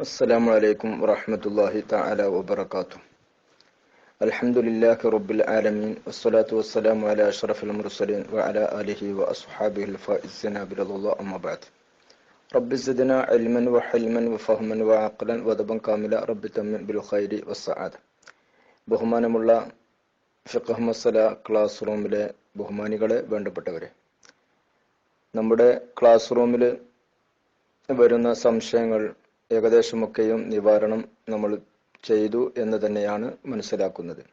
السلام عليكم ورحمة الله تعالى وبركاته الحمد لله رب العالمين والصلاة والسلام على أشرف المرسلين وعلى آله وأصحابه الفائزين برضا الله أما بعد رب زدنا علما وحلما وفهما وعقلا ودبا كاملا رب تمن بالخير والسعادة ബഹുമാനമുള്ള ഫിഖഹ് മസല ക്ലാസ് റൂമിലെ ബഹുമാനികളെ വേണ്ടപ്പെട്ടവരെ നമ്മുടെ ക്ലാസ് റൂമിൽ വരുന്ന സംശയങ്ങൾ ഏകദേശമൊക്കെയും നിവാരണം നമ്മൾ ചെയ്തു എന്ന് തന്നെയാണ് മനസ്സിലാക്കുന്നത്.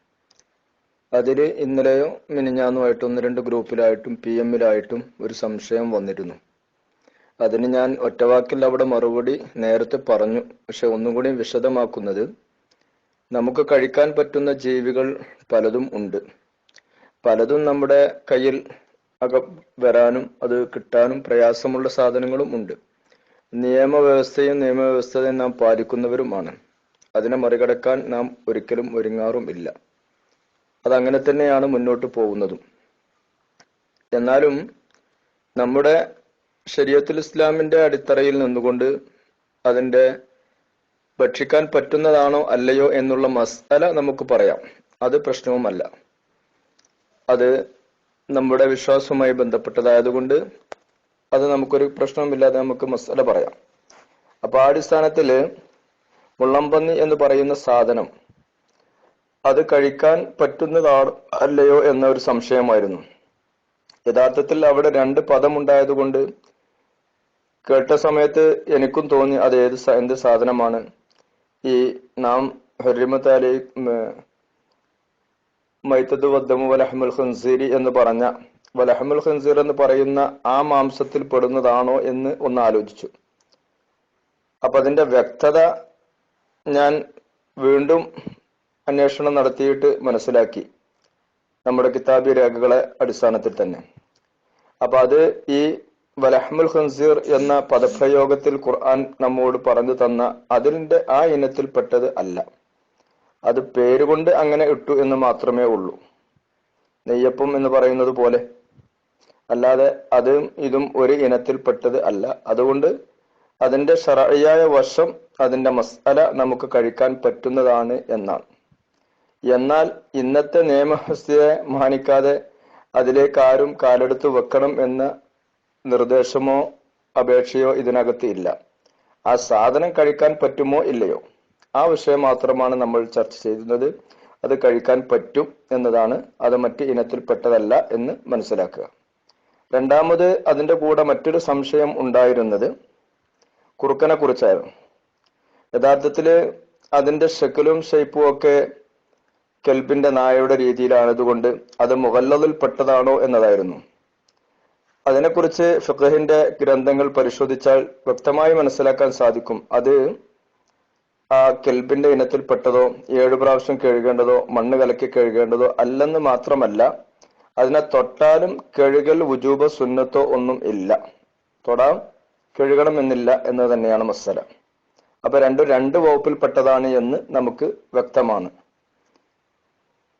അതിൽ ഇന്നലെയോ മിനിഞ്ഞാന്നുമായിട്ടും ഒന്ന് രണ്ട് ഗ്രൂപ്പിലായിട്ടും പി എമ്മിലായിട്ടും ഒരു സംശയം വന്നിരുന്നു. അതിന് ഞാൻ ഒറ്റവാക്കിൽ അവിടെ മറുപടി നേരത്തെ പറഞ്ഞു. പക്ഷെ ഒന്നുകൂടി വിശദമാക്കുന്നത് നമുക്ക് കഴിക്കാൻ പറ്റുന്ന ജീവികൾ പലതും ഉണ്ട്. പലതും നമ്മുടെ കയ്യിൽ അക വരാനും അത് കിട്ടാനും പ്രയാസമുള്ള സാധനങ്ങളും ഉണ്ട്. നിയമവ്യവസ്ഥയും നിയമവ്യവസ്ഥയും നാം പാലിക്കുന്നവരുമാണ്. അതിനെ മറികടക്കാൻ നാം ഒരിക്കലും ഒരുങ്ങാറും ഇല്ല. അതങ്ങനെ തന്നെയാണ് മുന്നോട്ട് പോകുന്നതും. എന്നാലും നമ്മുടെ ശരീരത്തിൽ ഇസ്ലാമിന്റെ അടിത്തറയിൽ നിന്നുകൊണ്ട് അതിന്റെ ഭക്ഷിക്കാൻ പറ്റുന്നതാണോ അല്ലയോ എന്നുള്ള മസാല നമുക്ക് പറയാം. അത് പ്രശ്നവുമല്ല. അത് നമ്മുടെ വിശ്വാസവുമായി ബന്ധപ്പെട്ടതായതുകൊണ്ട് അത് നമുക്കൊരു പ്രശ്നവുമില്ലാതെ നമുക്ക് മസാല പറയാം. അപ്പൊ ആ അടിസ്ഥാനത്തിൽ മുള്ളംപന്നി എന്ന് പറയുന്ന സാധനം അത് കഴിക്കാൻ പറ്റുന്നതാ അല്ലയോ എന്ന ഒരു സംശയമായിരുന്നു. യഥാർത്ഥത്തിൽ അവിടെ രണ്ട് പദമുണ്ടായതുകൊണ്ട് കേട്ട സമയത്ത് എനിക്കും തോന്നി അത് ഏത് എന്ത് സാധനമാണ്. ഈ നാം ഹരിമത്താലി മൈത്തത് വദ്ദമു വലഹമുൽ ഹൻസീരി എന്ന് പറഞ്ഞ വലഹമുൽ ഖൻസീർ എന്ന് പറയുന്ന ആ മാംസത്തിൽ പെടുന്നതാണോ എന്ന് ഒന്ന് ആലോചിച്ചു. അപ്പൊ അതിന്റെ വ്യക്തത ഞാൻ വീണ്ടും അന്വേഷണം നടത്തിയിട്ട് മനസ്സിലാക്കി. നമ്മുടെ കിതാബി രേഖകളെ അടിസ്ഥാനത്തിൽ തന്നെ. അപ്പൊ അത് ഈ വലഹമുൽ ഖൻസീർ എന്ന പദപ്രയോഗത്തിൽ ഖുർആൻ നമ്മോട് പറഞ്ഞു തന്ന അതിന്റെ ആ ഇനത്തിൽപ്പെട്ടത് അല്ല. അത് പേരുകൊണ്ട് അങ്ങനെ ഇട്ടു എന്ന് മാത്രമേ ഉള്ളൂ. നെയ്യപ്പം എന്ന് പറയുന്നത് പോലെ അല്ലാതെ അതും ഇതും ഒരു ഇനത്തിൽപ്പെട്ടത് അല്ല. അതുകൊണ്ട് അതിന്റെ ഷറയായ വശം അതിന്റെ മസാല നമുക്ക് കഴിക്കാൻ പറ്റുന്നതാണ് എന്നാണ്. എന്നാൽ ഇന്നത്തെ നിയമവ്യവസ്ഥയെ മാനിക്കാതെ അതിലേക്ക് ആരും കാലെടുത്ത് വെക്കണം എന്ന നിർദ്ദേശമോ അപേക്ഷയോ ഇതിനകത്ത് ഇല്ല. ആ സാധനം കഴിക്കാൻ പറ്റുമോ ഇല്ലയോ? ആ വിഷയം മാത്രമാണ് നമ്മൾ ചർച്ച ചെയ്യുന്നത്. അത് കഴിക്കാൻ പറ്റും എന്നതാണ്. അത് മറ്റ് ഇനത്തിൽപ്പെട്ടതല്ല എന്ന് മനസ്സിലാക്കുക. രണ്ടാമത് അതിന്റെ കൂടെ മറ്റൊരു സംശയം ഉണ്ടായിരുന്നത് കുറുക്കനെ കുറിച്ചായിരുന്നു. യഥാർത്ഥത്തിൽ അതിന്റെ ഷെക്കലും ഷേപ്പും ഒക്കെ കെൽബിന്റെ നായയുടെ രീതിയിലാണതുകൊണ്ട് അത് മുഹല്ലതിൽ പെട്ടതാണോ എന്നതായിരുന്നു. അതിനെക്കുറിച്ച് ഫിഖഹിന്റെ ഗ്രന്ഥങ്ങൾ പരിശോധിച്ചാൽ വ്യക്തമായി മനസ്സിലാക്കാൻ സാധിക്കും. അത് ആ കെൽബിന്റെ ഇനത്തിൽപ്പെട്ടതോ ഏഴു പ്രാവശ്യം കഴുകേണ്ടതോ മണ്ണ് കലക്കി കഴുകേണ്ടതോ അല്ലെന്ന് മാത്രമല്ല അതിനെ തൊട്ടാലും കഴുകൽ വുജൂബ സുന്നത്തോ ഒന്നും ഇല്ല. തൊടാം കഴുകണമെന്നില്ല എന്ന് തന്നെയാണ് മസല അപ്പൊ രണ്ടും രണ്ട് വകുപ്പിൽപ്പെട്ടതാണ് എന്ന് നമുക്ക് വ്യക്തമാണ്.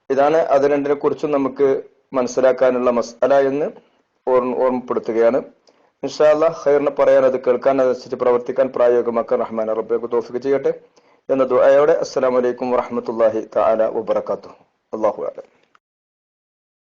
ഇതാണ് അത് രണ്ടിനെ കുറിച്ചും നമുക്ക് മനസ്സിലാക്കാനുള്ള മസാല എന്ന് ഓർമ്മ ഓർമ്മപ്പെടുത്തുകയാണ്. ഇൻഷാല്ല ഖൈറിനെ പറയാൻ അത് കേൾക്കാൻ അതനുസരിച്ച് പ്രവർത്തിക്കാൻ പ്രായോഗികമാക്കാൻ റഹ്മാൻ റബ്ബേക്ക് തോഫിക്ക് ചെയ്യട്ടെ. എന്ന ദുആയോടെ അസ്സലാമു അലൈക്കും വറഹ്മത്തുള്ളാഹി തആല വബറകാതുഹു. അല്ലാഹു അലം.